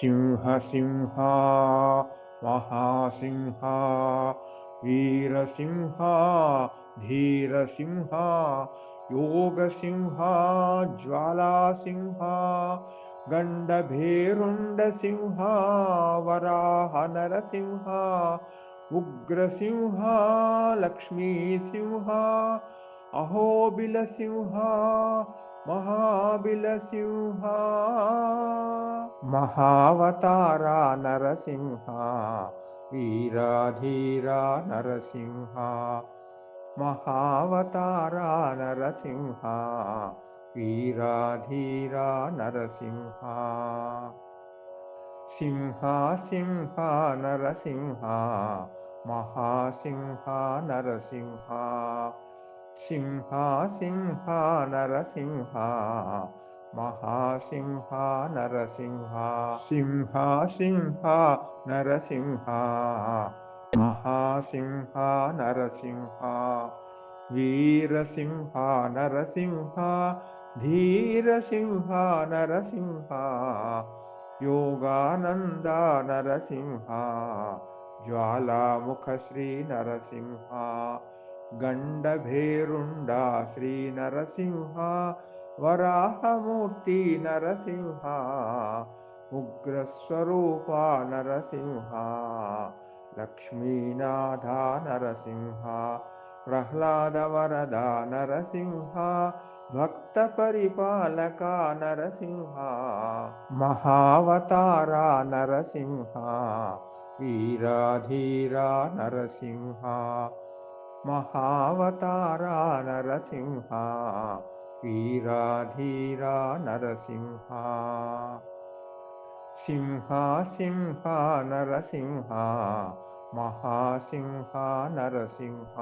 Singh Singh Maha Singh Veer Singh Dhir Singh योगसिंह Jwala Singh गण्डभेरुण्डसिंह वराहनरसिंह उग्रसिंह लक्ष्मीसिंह अहोबिलसिंह महाबिलसिंह महावतारा Narasimha वीराधीरा Narasimha महावतारा Narasimha वीराधीरा Narasimha Singh Singh Narasimha Maha Singh Narasimha Singh Singh Narasimha Maha Singh Narasimha Singh Singh Narasimha Maha Singh Narasimha Veer Singh Narasimha Dhir Singh Narasimha Yogananda Narasimha ज्वालामुखश्रीनरसिंह गण्डभेरुण्डा श्रीनरसिंह वराहमूर्ति Narasimha उग्रस्वरूपा Narasimha लक्ष्मीनाथा Narasimha प्रह्लादवरदा Narasimha भक्तपरिपालका Narasimha महावतारा Narasimha वीराधीरा Narasimha महावतारा Narasimha वीराधीरा Narasimha. Singh Singh Narasimha Maha Singh Narasimha